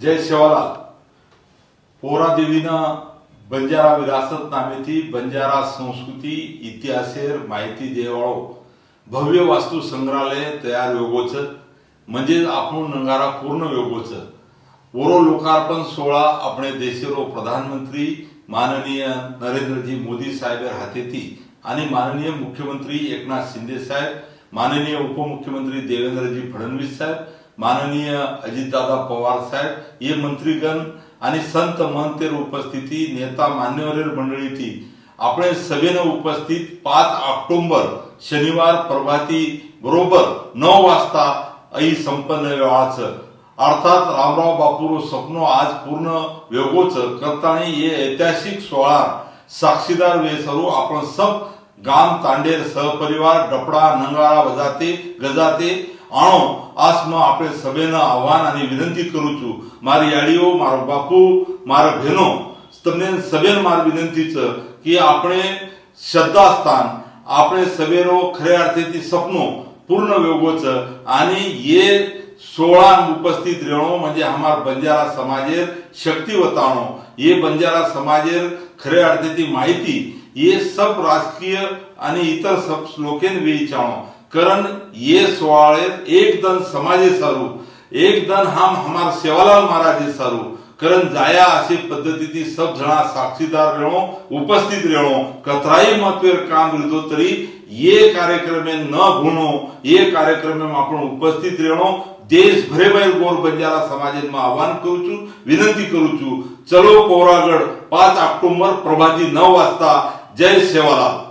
जय शिवाला. पोरा देवीनं बंजारा विरासत नामेती बंजारा संस्कृती इतिहासेर माहिती देवाळो. भव्य वास्तू संग्रहालय तयार वेगोचं म्हणजेच आपण नंगारा पूर्ण वेगोचं ओरो लोकार्पण सोहळा आपणे देशेरो प्रधानमंत्री माननीय नरेंद्रजी मोदी साहेबेर हातेती आणि माननीय मुख्यमंत्री एकनाथ शिंदे साहेब माननीय उपमुख्यमंत्री देवेंद्रजी फडणवीस साहेब माननीय अजितदादा पवार साहेब हे मंत्रीगण आणि संत महंतेर उपस्थिती नेता मान्यवर मंडळी ती आपण सभेनं उपस्थित पाच ऑक्टोंबर शनिवार प्रभाती बरोबर नऊ वाजता ऐ संपन्न वेळाचं. अर्थात रामराव बापूर स्वप्न आज पूर्ण वेगोच करताना ये ऐतिहासिक सोहळा साक्षीदार वेसरू आपण सब गाम तांडेर सहपरिवार डपडा नंगाळा वजाते गजाते आणो આજ માં આપણે સભેના આહવાન અને વિનંતી કરું છું મારી યાડીઓ મારો બાપુ મારા બહેનો તમને સભેને મારી વિનંતી છે કે આપણે શ્રદ્ધાસ્થાન આપણે સવેરો ખરે અર્થેથી સપનો પૂર્ણ વેગો છે आणि ये सोळा उपस्थित रेणो म्हणजे हमार बंजारा समाजेर शक्ती वताणो ये बंजारा समाजेर खरे अर्थेची माहिती ये सब राजकीय आणि इतर सब लोकेन वेचाणो करण ये सोआळे एक दन समाजे सारू. एक दन हम हमार सेवालाल महाराजे सारू. करण जाया असे पद्धती थी सब जणा साक्षीदार रेणो उपस्थित रेणो कतराई मतवेर काम रितो तरी ये कार्यक्रमे न भूनो ये कार्यक्रम आपण उपस्थित रेणो देश भरे भर गोर बंजारा समाजे मा आह्वान करू छू विनंती करू छू. चलो कोरागड पाच ऑक्टोबर प्रभाजी नऊ वाजता. जय सेवालाल.